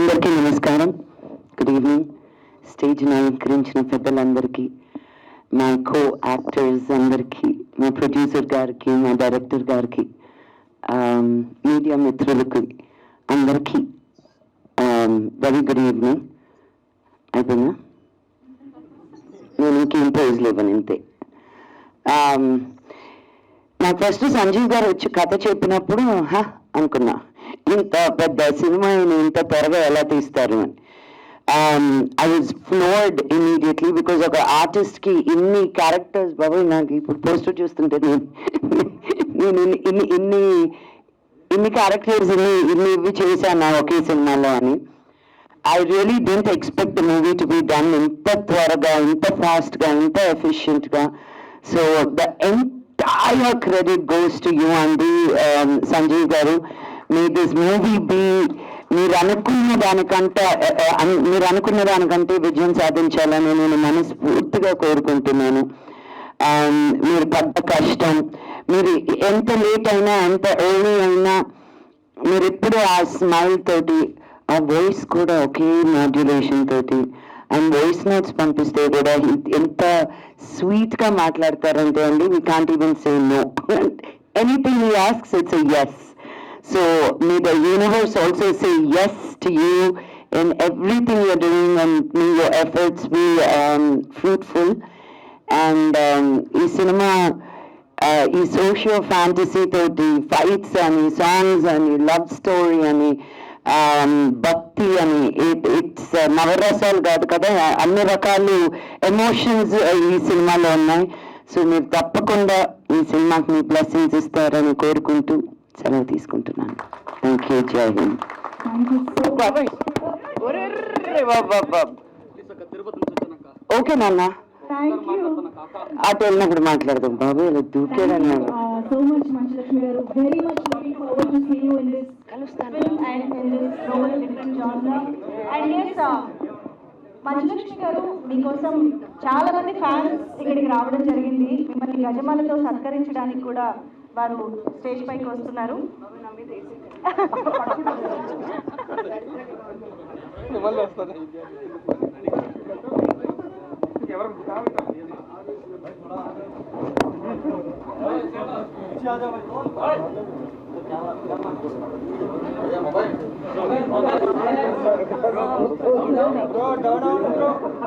అందరికీ నమస్కారం. Good evening stage అలంకరించిన పెద్దలందరికీ మా కో యాక్టర్స్ అందరికీ మా ప్రొడ్యూసర్ గారికి మా డైరెక్టర్ గారికి um, మీడియా మిత్రులకి అందరికీ వెరీ గుడ్ ఈవినింగ్ అయిపోయినా నేను ఇంకేం ప్రైజ్ లేవని అంతే um, నాకు ఫస్ట్ సంజీవ్ గారు వచ్చి కథ చెప్పినప్పుడు హా అనుకున్నా. ఇంత పెద్ద సినిమా ఇంత త్వరగా ఎలా తీస్తారు అని. I was floored immediately because ఒక ఆర్టిస్ట్కి ఇన్ని క్యారెక్టర్స్ బాబు నాకు ఇప్పుడు పోస్టర్ చూస్తుంటే నేను నేను ఇన్ని ఇన్ని ఇన్ని క్యారెక్టర్స్ ఇన్ని ఇన్ని ఇవి చేశాను ఒకే సినిమాలో అని. I really didn't expect movie to be done ఇంత త్వరగా ఇంత ఫాస్ట్గా ఇంత ఎఫిషియెంట్గా so the entire credit goes to you అండి సంజీవ్ గారు. మీ దిస్ మూవీ బి మీరు అనుకున్న దానికంటే మీరు అనుకున్న దానికంటే విజయం సాధించాలని నేను మనస్ఫూర్తిగా కోరుకుంటున్నాను. Um, మీరు పడ్డ కష్టం మీరు ఎంత లేట్ అయినా ఎంత ఎర్లీ అయినా మీరు ఎప్పుడు ఆ స్మైల్ తోటి ఆ వాయిస్ కూడా ఒకే మాడ్యులేషన్ తోటి అండ్ వాయిస్ నోట్స్ పంపిస్తే కూడా ఎంత స్వీట్గా మాట్లాడతారంటే అండి we can't even say no anything you asks it's yes so may the universe also say yes to you in everything you're doing and may your efforts be fruitful and ఈ cinema ఈ socio fantasy తోటి fights అని songs అని love story అని um, భక్తి అని it's uh, నవరసాలు కాదు కదా అన్ని రకాలు ఎమోషన్స్ uh, ఈ సినిమాలో ఉన్నాయి. సో మీరు తప్పకుండా ఈ సినిమాకి మీ బ్లెస్సింగ్స్ ఇస్తారని కోరుకుంటూ సెలవు తీసుకుంటున్నాను. థ్యాంక్ యూ జై హింద్ ఓకే నాన్న. అటు వెళ్ళినప్పుడు మాట్లాడదాం బాబు ఇలా దూకేదన్నా. So much Manchu Lakshmi garu. Very much looking forward to see you in this film and in this role different genre and yes Manchu Lakshmi garu మీకోసం చాలా మంది ఫ్యాన్స్ ఇక్కడికి రావడం జరిగింది. మిమ్మల్ని గజమాలతో సత్కరించడానికి కూడా వారు స్టేజ్ పైకి వస్తున్నారు.